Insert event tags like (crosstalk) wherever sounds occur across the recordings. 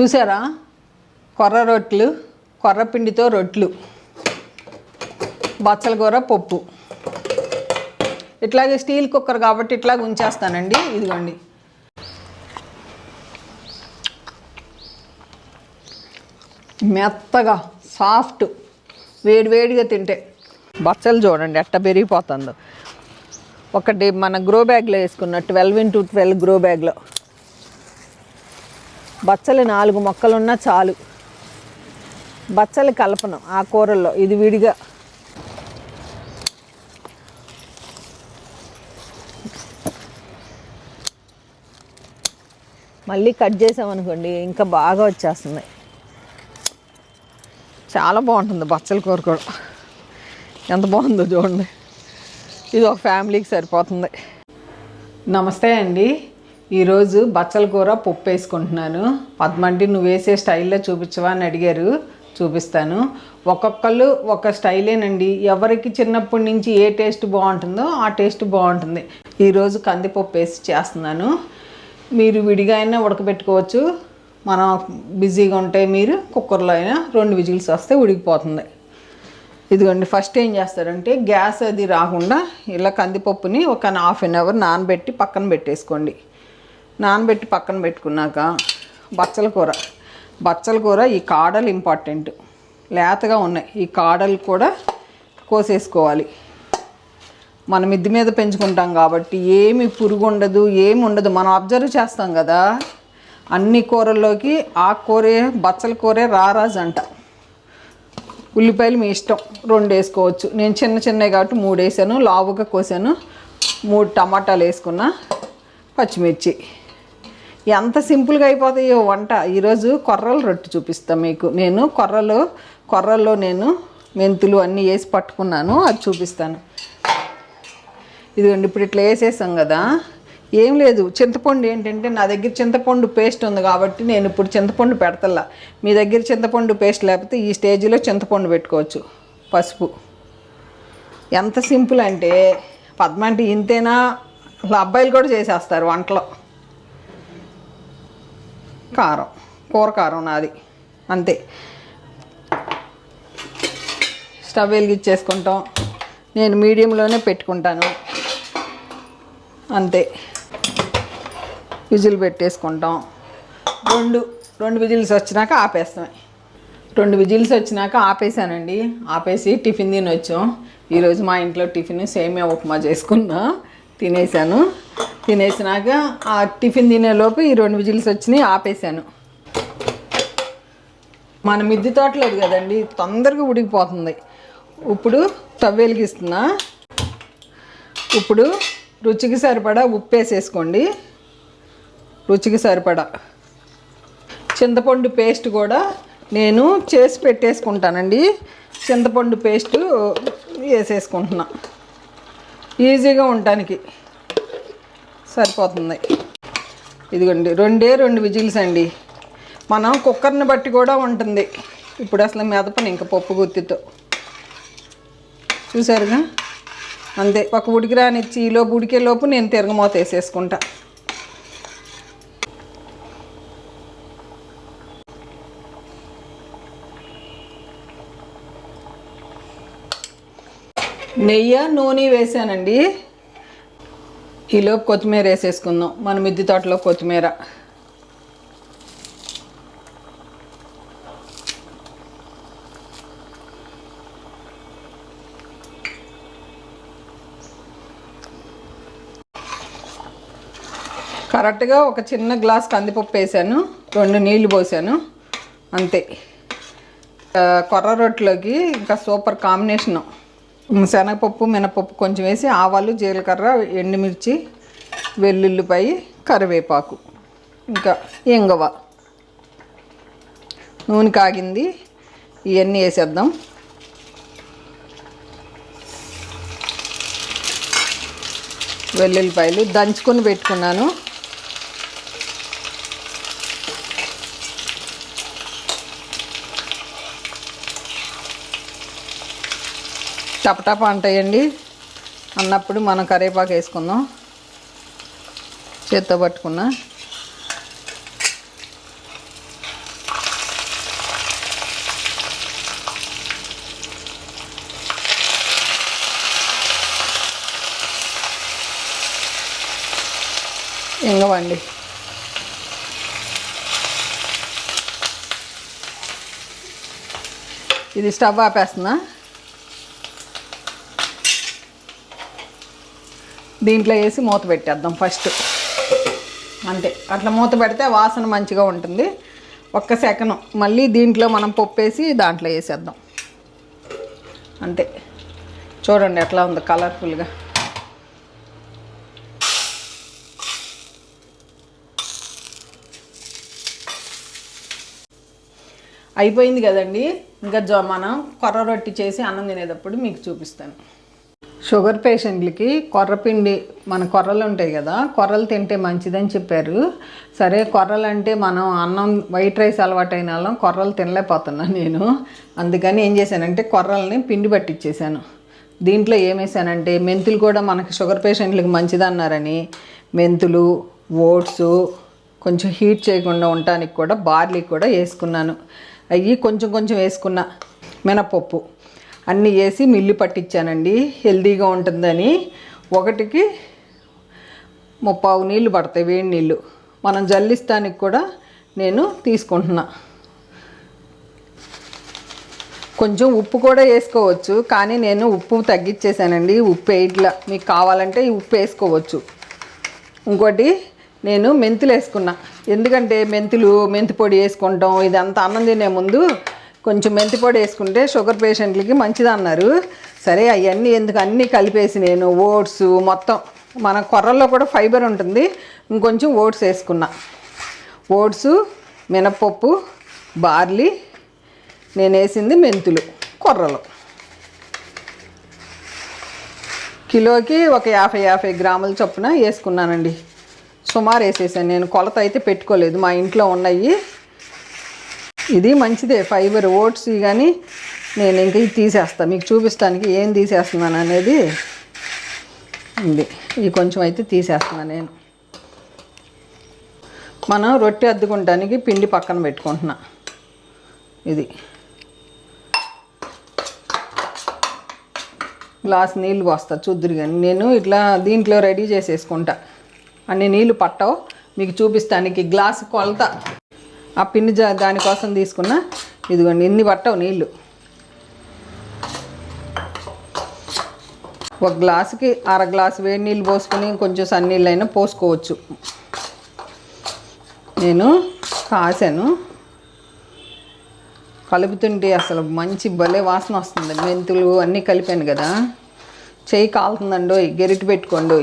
చూసారా? కొర్ర రొట్లు కొర్ర పిండితో రొట్లు. బచ్చల కూర పప్పు. ఇట్లాగే స్టీల్ కుక్కర్ కాబట్టి ఇట్లాగ ఉంచేస్తానండి. ఇదిగోండి. మెత్తగా సాఫ్ట్ వేడి వేడిగా తింటే. బచ్చలు చూడండి ఎట్ట పెరిగిపోతుందో. ఒకటి మన గ్రో బ్యాగ్లో వేసుకున్న ట్వెల్వ్ ఇంటూ ట్వెల్వ్ గ్రో బ్యాగ్లో. బచ్చలు నాలుగు మొక్కలున్నా చాలు. బచ్చలు కలపను ఆ కూరల్లో. ఇది విడిగా. మళ్ళీ కట్ చేసామనుకోండి ఇంకా బాగా వచ్చేస్తుంది. చాలా బాగుంటుంది బచ్చల కూర కూడా. ఎంత బాగుందో చూడండి. ఇది ఒక ఫ్యామిలీకి సరిపోతుంది. నమస్తే అండి. ఈరోజు బచ్చల కూర పప్పు వేసుకుంటున్నాను. పద్మంటి నువ్వు వేసే స్టైల్లో చూపించవా అని అడిగారు. చూపిస్తాను. ఒక్కొక్కళ్ళు ఒక స్టైలేనండి. ఎవరికి చిన్నప్పటి నుంచి ఏ టేస్ట్ బాగుంటుందో ఆ టేస్ట్ బాగుంటుంది. ఈరోజు కందిపప్పు వేసి చేస్తున్నాను. మీరు విడిగా అయినా ఉడకబెట్టుకోవచ్చు. మనం బిజీగా ఉంటే మీరు కుక్కర్లో అయినా రెండు విజిల్స్ వస్తే ఉడికిపోతుంది. ఇదిగోండి ఫస్ట్ ఏం చేస్తారంటే గ్యాస్ అది రాకుండా ఇలా కందిపప్పుని ఒక హాఫ్ అన్ అవర్ నానబెట్టి పక్కన పెట్టేసుకోండి. నానబెట్టి పక్కన పెట్టుకున్నాక బచ్చల కూర. బచ్చల కూర ఈ కాడలు ఇంపార్టెంట్ లేతగా ఉన్నాయి. ఈ కాడలు కూడా కోసేసుకోవాలి. మనం మిద్ది మీద పెంచుకుంటాం కాబట్టి ఏమి పురుగు ఉండదు ఏమి ఉండదు. మనం అబ్జర్వ్ చేస్తాం కదా అన్ని కూరల్లోకి ఆ కూరే బచ్చల కూరే రారాజు అంట ఉల్లిపాయలు మీ ఇష్టం. రెండు వేసుకోవచ్చు. నేను చిన్న చిన్నవి కాబట్టి మూడు వేసాను. లావుగా కోసాను. మూడు టమాటాలు వేసుకున్నా పచ్చిమిర్చి. ఎంత సింపుల్గా అయిపోతాయో వంట. ఈరోజు కొర్రలు రొట్టె చూపిస్తాను మీకు. నేను కొర్రలు కొర్రల్లో నేను మెంతులు అన్నీ వేసి పట్టుకున్నాను అది చూపిస్తాను. ఇదిగోండి ఇప్పుడు ఇట్లా వేసేసాం కదా. ఏం లేదు చింతపండు ఏంటంటే నా దగ్గర చింతపండు పేస్ట్ ఉంది కాబట్టి నేను ఇప్పుడు చింతపండు పెడతల్లా. మీ దగ్గర చింతపండు పేస్ట్ లేకపోతే ఈ స్టేజ్లో చింతపండు పెట్టుకోవచ్చు పసుపు. ఎంత సింపుల్ అంటే పద్మ అంటే ఇంతేనా? అబ్బాయిలు కూడా చేసేస్తారు వంటలో. కారం కూర కారం నాది అంతే. స్టవ్ వెలిగించేసుకుంటాం. నేను మీడియంలోనే పెట్టుకుంటాను. అంతే. విజిల్ పెట్టేసుకుంటాం. రెండు రెండు విజిల్స్ వచ్చినాక ఆపేస్తాం. రెండు విజిల్స్ వచ్చినాక ఆపేసానండి ఆపేసి టిఫిన్ తిని వచ్చాం ఈరోజు మా ఇంట్లో టిఫిన్ సేమియా ఉప్మా చేసుకున్నా తినేసాను తినేసినాక ఆ టిఫిన్ తినేలోపు ఈ రెండు విజిల్స్ వచ్చినాయి ఆపేసాను మన మిద్ది తోటలేదు కదండి తొందరగా ఉడికిపోతుంది. ఇప్పుడు తవ్వెలిగిస్తున్నా వెలిగిస్తున్నా. ఇప్పుడు రుచికి సరిపడా ఉప్పు వేసేసుకోండి. రుచికి సరిపడా. చింతపండు పేస్ట్ కూడా నేను చేసి పెట్టేసుకుంటానండి. చింతపండు పేస్ట్ వేసేసుకుంటున్నా. ఈజీగా ఉండటానికి. సరిపోతుంది. ఇదిగోండి రెండే రెండు విజిల్స్ అండి. మనం కుక్కర్ని బట్టి కూడా ఉంటుంది. ఇప్పుడు అసలు మెదపని ఇంకా పప్పు గుత్తితో. చూసారుగా? అంతే ఒక ఉడికి రానిచ్చి ఈలోపు ఉడికే లోపు నేను తిరగమూత వేసేసుకుంటా. నెయ్యి నూనె వేసానండి. ఈలోపు కొత్తిమీర వేసేసుకుందాం. మన మిద్ది తోటలో కొత్తిమీర. కరెక్ట్గా ఒక చిన్న గ్లాస్ కందిపప్పు వేసాను. రెండు నీళ్ళు పోసాను. అంతే. కొర్ర రొట్టెలోకి ఇంకా సూపర్ కాంబినేషను. శనగపప్పు మినపప్పు కొంచెం వేసి ఆవాలు జీలకర్ర ఎండుమిర్చి వెల్లుల్లిపాయి కరివేపాకు ఇంకా ఇంగవ. నూనె కాగింది ఇవన్నీ వేసేద్దాం. వెల్లుల్లిపాయలు దంచుకొని పెట్టుకున్నాను. టపటప అంటాయండి. అన్నప్పుడు మనం కరేపాకు వేసుకుందాం. చేత్తో పట్టుకున్నా. ఇంగవండి. ఇది స్టవ్ ఆపేస్తున్నా. దీంట్లో వేసి మూత పెట్టేద్దాం ఫస్ట్. అంతే. అట్లా మూత పెడితే వాసన మంచిగా ఉంటుంది. ఒక్క సెకను. మళ్ళీ దీంట్లో మనం పప్పు వేసి దాంట్లో వేసేద్దాం. అంతే. చూడండి ఎట్లా ఉంది కలర్ఫుల్గా. అయిపోయింది కదండి. ఇంకా మనం కొర్ర రొట్టి చేసి అన్నం తినేటప్పుడు మీకు చూపిస్తాను. షుగర్ పేషెంట్లకి కొర్రపిండి మన కొర్రలు ఉంటాయి కదా కొర్రలు తింటే మంచిదని చెప్పారు. సరే కొర్రలు అంటే మనం అన్నం వైట్ రైస్ అలవాటైన వాళ్ళం కొర్రలు తినలేకపోతున్నాను నేను. అందుకని ఏం చేశానంటే కొర్రల్ని పిండి పట్టించేశాను దీంట్లో ఏమేసానంటే మెంతులు కూడా మనకి షుగర్ పేషెంట్లకి మంచిదన్నారని మెంతులు ఓట్స్ కొంచెం హీట్ చేయకుండా ఉండటానికి కూడా బార్లీ కూడా వేసుకున్నాను. అవి కొంచెం కొంచెం వేసుకున్న మినపప్పు. అన్నీ వేసి మిల్లు పట్టించానండి. హెల్తీగా ఉంటుందని. ఒకటికి ముప్పావు నీళ్ళు పడతాయి వేడి నీళ్ళు మనం జల్లిస్తానికి కూడా నేను తీసుకుంటున్నా. కొంచెం ఉప్పు కూడా వేసుకోవచ్చు కానీ నేను ఉప్పు తగ్గించేసానండి. ఉప్పు వేయట్లా. మీకు కావాలంటే ఈ ఉప్పు వేసుకోవచ్చు. ఇంకోటి నేను మెంతులు వేసుకున్నా. ఎందుకంటే మెంతులు మెంతి పొడి వేసుకుంటాం. ఇదంతా అన్నం తినే ముందు కొంచెం మెంతి పొడి వేసుకుంటే షుగర్ పేషెంట్లకి మంచిది అన్నారు. సరే అవన్నీ ఎందుకు? అన్నీ కలిపేసి నేను ఓట్స్ మొత్తం. మన కొర్రల్లో కూడా ఫైబర్ ఉంటుంది. ఇంకొంచెం ఓట్స్ వేసుకున్నా. ఓట్స్ మినపప్పు బార్లీ నేను వేసింది మెంతులు కొర్రలు. కిలోకి ఒక యాభై యాభై గ్రాముల చొప్పున వేసుకున్నానండి. సుమారు వేసేసాను. నేను కొలత అయితే పెట్టుకోలేదు. మా ఇంట్లో ఉన్నాయి. ఇది మంచిదే ఫైబర్ ఓట్స్ కానీ నేను ఇంక ఇది తీసేస్తాను మీకు చూపిస్తానికి ఏం తీసేస్తున్నాను అనేది ఉంది. ఇది కొంచెం అయితే తీసేస్తున్నాను నేను. మనం రొట్టె అద్దుకుంటానికి పిండి పక్కన పెట్టుకుంటున్నా. ఇది. గ్లాస్ నీళ్ళు పోస్తా చూద్దురు కానీ. నేను ఇట్లా దీంట్లో రెడీ చేసేసుకుంటా. అన్ని నీళ్ళు పట్టవు. మీకు చూపిస్తానికి గ్లాస్ కొలత. ఆ పిన్ని జా దానికోసం తీసుకున్న ఇదిగోండి ఇన్ని పట్టవు నీళ్ళు ఒక గ్లాసుకి అర గ్లాసు వేడి నీళ్ళు పోసుకొని కొంచెం సన్నీళ్ళు అయినా పోసుకోవచ్చు. నేను కాసాను కలుపుతుంటే అసలు మంచి భలే వాసన వస్తుంది మెంతులు అన్నీ కలిపాను కదా. చెయ్యి కాలుతుందండోయ్ గెరిటి పెట్టుకోండి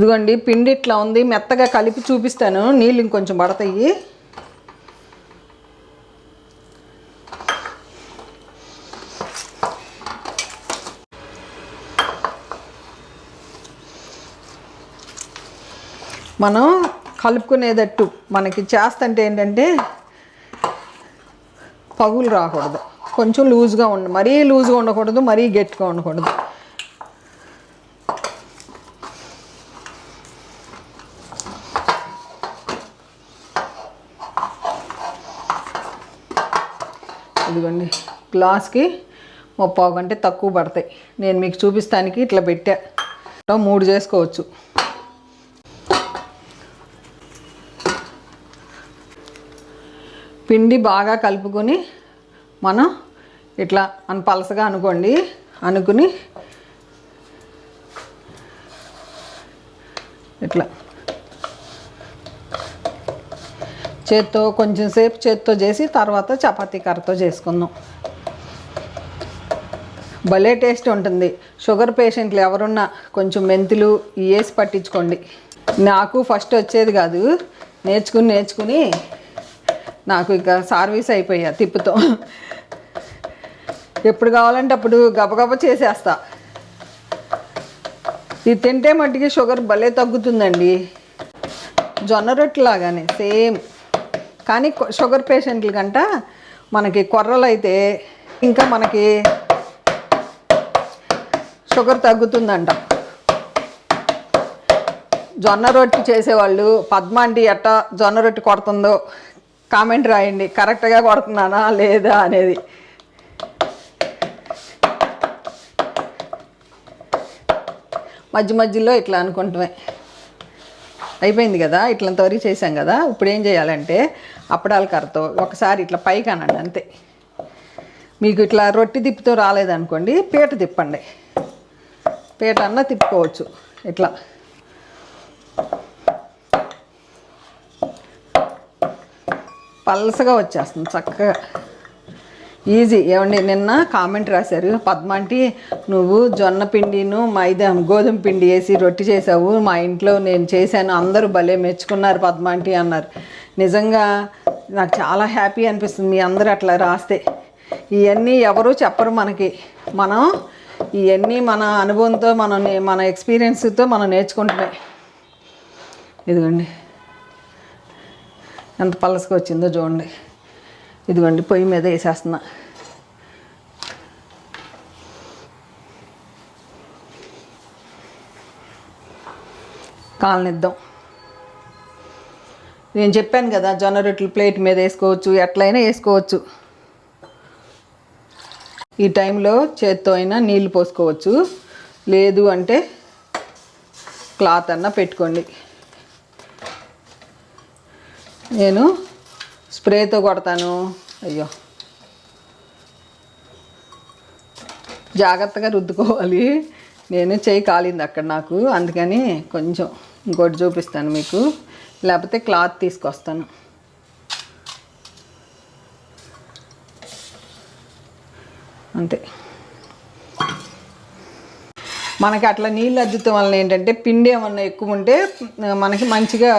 ఇదిగోండి పిండి ఇట్లా ఉంది మెత్తగా కలిపి చూపిస్తాను. నీళ్ళు ఇంకొంచెం పడతాయి. మనం కలుపుకునేటట్టు మనకి చేస్తంటే ఏంటంటే పగులు రాకూడదు. కొంచెం లూజ్గా ఉండ మరీ లూజ్గా ఉండకూడదు మరీ గట్టిగా ఉండకూడదు ఇదిగోండి గ్లాస్కి ముప్పావు కంటే తక్కువ పడతాయి. నేను మీకు చూపిస్తానికి ఇట్లా పెట్టా. మూడు చేసుకోవచ్చు. పిండి బాగా కలుపుకొని మనం ఇట్లా అని పలసగా అనుకోండి. అనుకుని ఇట్లా. చేత్తో కొంచెం సేపు చేత్తో చేసి తర్వాత చపాతీ కర్రతో చేసుకుందాం. భలే టేస్ట్ ఉంటుంది. షుగర్ పేషెంట్లు ఎవరున్నా కొంచెం మెంతులు వేసి పట్టించుకోండి. నాకు ఫస్ట్ వచ్చేది కాదు. నేర్చుకుని నేర్చుకుని నాకు ఇక సర్వీస్ అయిపోయా తిప్పుతో. ఎప్పుడు కావాలంటే అప్పుడు గబగబ చేసేస్తా. ఇది తింటే మట్టికి షుగర్ భలే తగ్గుతుందండి. జొన్న రొట్టె లాగానే సేమ్. కానీ షుగర్ పేషెంట్ల కంట మనకి కొర్రలు అయితే ఇంకా మనకి షుగర్ తగ్గుతుందంట. జొన్న రొట్టి చేసేవాళ్ళు పద్మాండి ఆంటీ ఎట్ట జొన్న రొట్టి కొడుతుందో కామెంట్ రాయండి. కరెక్ట్గా కొడుతున్నానా లేదా అనేది. మధ్య మధ్యలో ఇట్లా అనుకుంటమే అయిపోయింది కదా? ఇట్లంత వరకు చేసాం కదా? ఇప్పుడు ఏం చేయాలంటే అప్పడాల కర్రతో ఒకసారి ఇట్లా పైకి అనండి అంతే. మీకు ఇట్లా రొట్టి తిప్పుతో రాలేదనుకోండి పీట తిప్పండి. పేట అన్న తిప్పుకోవచ్చు. ఇట్లా. పల్సగా వచ్చేస్తుంది చక్కగా. ఈజీ. ఏమండి నిన్న కామెంట్ రాశారు పద్మాంటి నువ్వు జొన్న పిండిను మైదా గోధుమ పిండి వేసి రొట్టి చేసావు మా ఇంట్లో నేను చేశాను అందరూ భలే మెచ్చుకున్నారు పద్మాంటి అన్నారు. నిజంగా నాకు చాలా హ్యాపీ అనిపిస్తుంది మీ అందరూ అట్లా రాస్తే. ఇవన్నీ ఎవరు చెప్పరు మనకి. మనం ఇవన్నీ మన అనుభవంతో మనం మన ఎక్స్పీరియన్స్తో మనం నేర్చుకుంటున్నాయి. ఇదిగోండి. ఎంత పలసగా వచ్చిందో చూడండి. ఇదిగోండి పొయ్యి మీద వేసేస్తున్నా. కాలనిద్దాం. నేను చెప్పాను కదా జొన్న రొట్టెలు ప్లేట్ మీద వేసుకోవచ్చు ఎట్లయినా వేసుకోవచ్చు. ఈ టైంలో చేత్తో అయినా నీళ్ళు పోసుకోవచ్చు. లేదు అంటే క్లాత్ అన్నా పెట్టుకోండి. నేను స్ప్రేతో కొడతాను. అయ్యో. జాగ్రత్తగా రుద్దుకోవాలి. నేను చేయి కాలింది అక్కడ నాకు. అందుకని కొంచెం ఇంకోటి చూపిస్తాను మీకు. లేకపోతే క్లాత్ తీసుకొస్తాను. అంతే. మనకి అట్లా నీళ్ళు అద్దుతాం వలన ఏంటంటే పిండి ఏమన్నా ఎక్కువ ఉంటే మనకి మంచిగా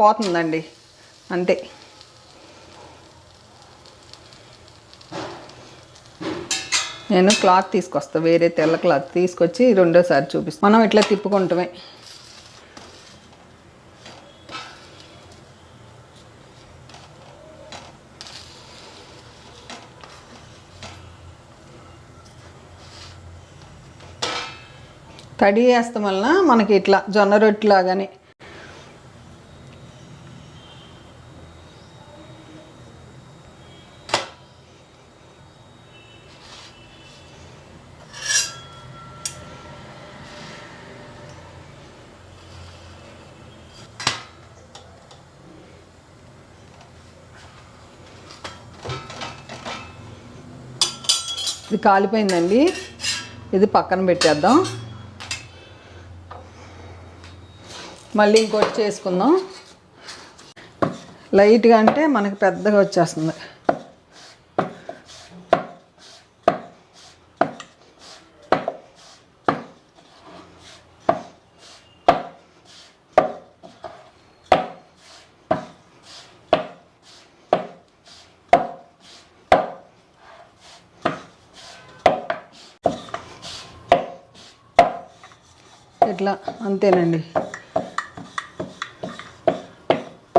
పోతుందండి. అంతే. నేను క్లాత్ తీసుకొస్తా వేరే తెల్ల క్లాత్ తీసుకొచ్చి రెండోసారి చూపిస్తాను మనం ఇట్లా తిప్పుకుంటామే. తడి వేస్తాం వలన మనకి ఇట్లా జొన్న రొట్టె లాగానే. ఇది కాలిపోయిందండి. ఇది పక్కన పెట్టేద్దాం. మళ్ళీ ఇంకోటి చేసుకుందాం. లైట్గా అంటే మనకి పెద్దగా వచ్చేస్తుంది. ఇట్లా అంతేనండి.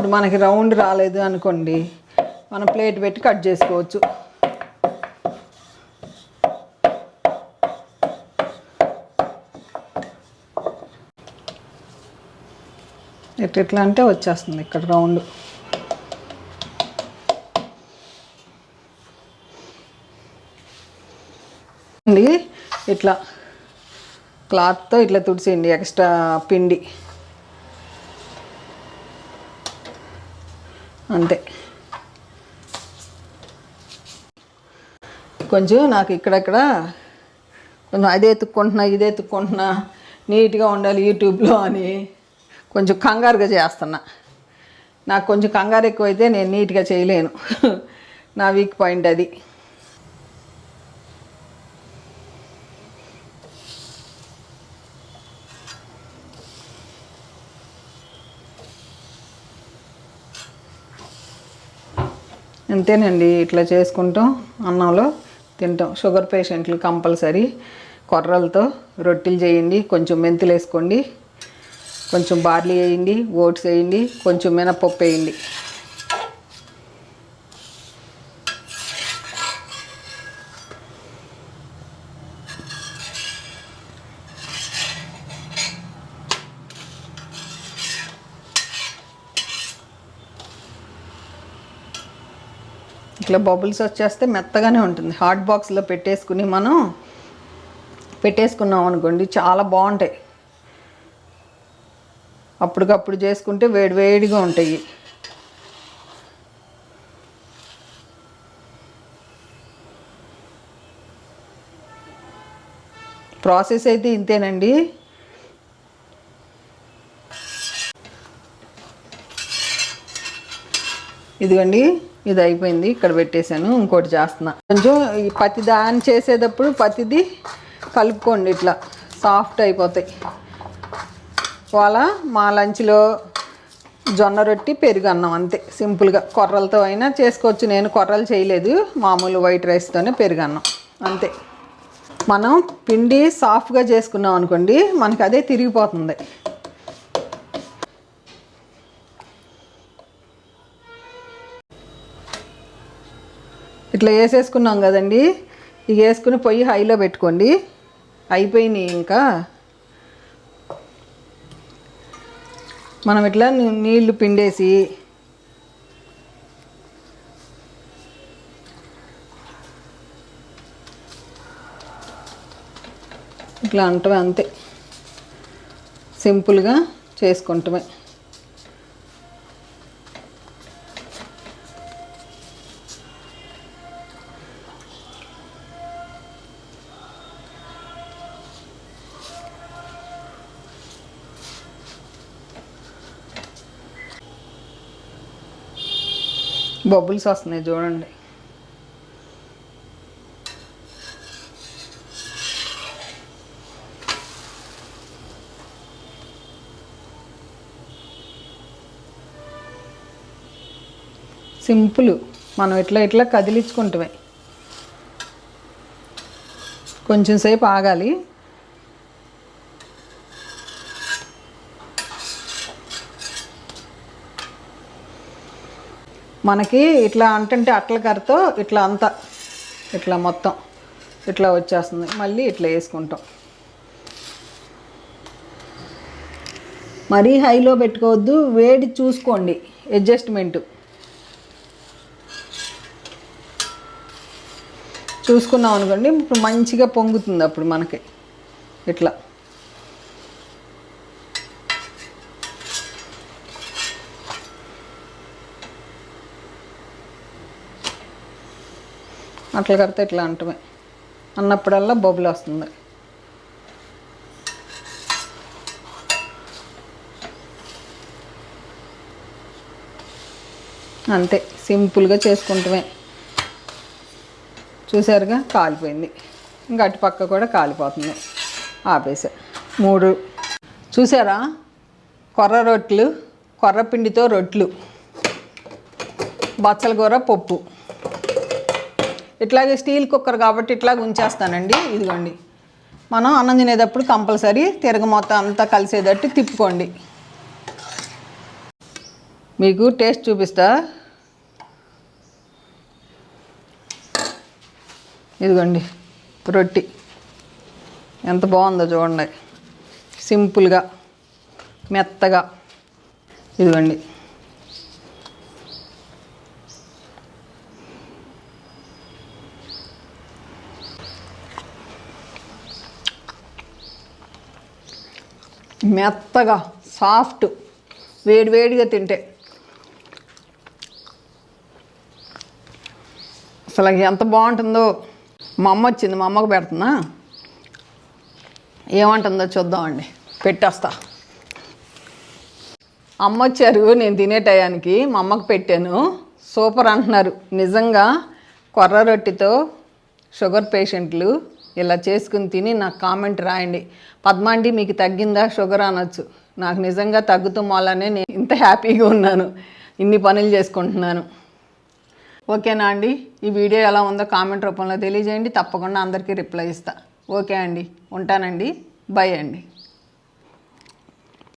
ఇప్పుడు మనకి రౌండ్ రాలేదు అనుకోండి మనం ప్లేట్ పెట్టి కట్ చేసుకోవచ్చు. ఎట్లా అంటే వచ్చేస్తుంది ఇక్కడ రౌండ్. అండి ఇట్లా క్లాత్తో ఇట్లా తుడిచేయండి ఎక్స్ట్రా పిండి. అంతే. కొంచెం నాకు ఇక్కడక్కడ కొంచెం అదే ఎత్తుక్కుంటున్నా ఇదే ఎత్తుక్కుంటున్నా నీట్గా ఉండాలి యూట్యూబ్లో అని కొంచెం కంగారుగా చేస్తున్నా. నాకు కొంచెం కంగారు ఎక్కువైతే నేను నీట్గా చేయలేను. (laughs) నా వీక్ పాయింట్ అది. అంతేనండి ఇట్లా చేసుకుంటాం అన్నంలో తింటాం. షుగర్ పేషెంట్లు కంపల్సరీ. కొర్రలతో రొట్టెలు చేయండి కొంచెం మెంతులు వేసుకోండి కొంచెం బార్లీ వేయండి ఓట్స్ వేయండి కొంచెం మినపప్పు వేయండి. ఇట్లా బబుల్స్ వచ్చేస్తే మెత్తగానే ఉంటుంది. హాట్ బాక్స్లో పెట్టేసుకుని మనం పెట్టేసుకున్నాం అనుకోండి చాలా బాగుంటాయి. అప్పటికప్పుడు చేసుకుంటే వేడి వేడిగా ఉంటాయి. ప్రాసెస్ అయితే ఇంతేనండి. ఇదిగోండి. ఇది అయిపోయింది ఇక్కడ పెట్టేశాను. ఇంకోటి చేస్తున్నా. కొంచెం ఈ పత్తి దాన్ని చేసేటప్పుడు పత్తిది కలుపుకోండి. ఇట్లా సాఫ్ట్ అయిపోతాయి. వాళ్ళ మా లంచ్లో జొన్న రొట్టి పెరుగు అన్నం అంతే. సింపుల్గా. కొర్రలతో అయినా చేసుకోవచ్చు. నేను కొర్రలు చేయలేదు. మామూలు వైట్ రైస్తోనే పెరుగు అన్నం. అంతే. మనం పిండి సాఫ్ట్గా చేసుకున్నాం అనుకోండి మనకి అదే తిరిగిపోతుంది. ఇట్లా వేసేసుకున్నాం కదండి. ఇక వేసుకుని పొయ్యి హైలో పెట్టుకోండి. అయిపోయినాయి ఇంకా. మనం ఇట్లా నీళ్ళు నీళ్ళు పిండేసి ఇట్లా అంటమే అంతే. సింపుల్గా చేసుకుంటమే. బబుల్స్ వస్తున్నాయి చూడండి. సింపుల్. మనం ఇట్లా ఇట్లా కదిలించుకుంటామే. కొంచెం సేపు ఆగాలి. మనకి ఇట్లా అంటుంటే అట్ల కర్రతో ఇట్లా అంతా ఇట్లా మొత్తం ఇట్లా వచ్చేస్తుంది. మళ్ళీ ఇట్లా వేసుకుంటాం. మరీ హైలో పెట్టుకోవద్దు వేడి చూసుకోండి అడ్జస్ట్మెంటు. చూసుకున్నాం అనుకోండి ఇప్పుడు మంచిగా పొంగుతుంది అప్పుడు మనకి ఇట్లా. అట్లా కడితే ఇట్లా అంటమే. అన్నప్పుడల్లా బొబ్బులు వస్తుంది. అంతే సింపుల్గా చేసుకుంటమే. చూసారుగా కాలిపోయింది. ఇంకా అటు పక్క కూడా కాలిపోతుంది. ఆపేసా. మూడు. చూసారా? కొర్ర రొట్లు కొర్ర పిండితో రొట్లు. బచ్చల కూర పప్పు. ఇట్లాగే స్టీల్ కుక్కర్ కాబట్టి ఇట్లాగ ఉంచేస్తానండి. ఇదిగోండి. మనం అన్నం తినేటప్పుడు కంపల్సరీ తిరగ మొత్తం అంతా కలిసేటట్టు తిప్పుకోండి. మీకు టేస్ట్ చూపిస్తా. ఇదిగోండి రొట్టి. ఎంత బాగుందో చూడండి. సింపుల్గా మెత్తగా. ఇదిగోండి. మెత్తగా సాఫ్ట్ వేడి వేడిగా తింటే. అసలు ఎంత బాగుంటుందో మా అమ్మ వచ్చింది మా అమ్మకు పెడుతున్నా. ఏమంటుందో చూద్దామండి పెట్టేస్తా. అమ్మ వచ్చారు నేను తినే టయానికి మా అమ్మకు పెట్టాను. సూపర్ అంటున్నారు నిజంగా కొర్ర రొట్టితో షుగర్ పేషెంట్లు ఇలా చేసుకుని తిని నాకు కామెంట్ రాయండి. పద్మాండి మీకు తగ్గిందా? షుగర్ అనొచ్చు. నాకు నిజంగా తగ్గుతాం వల్లనే నేను ఇంత హ్యాపీగా ఉన్నాను. ఇన్ని పనులు చేసుకుంటున్నాను. ఓకేనా అండి? ఈ వీడియో ఎలా ఉందో కామెంట్ రూపంలో తెలియజేయండి. తప్పకుండా అందరికీ రిప్లై ఇస్తా. ఓకే అండి. ఉంటానండి. బై అండి.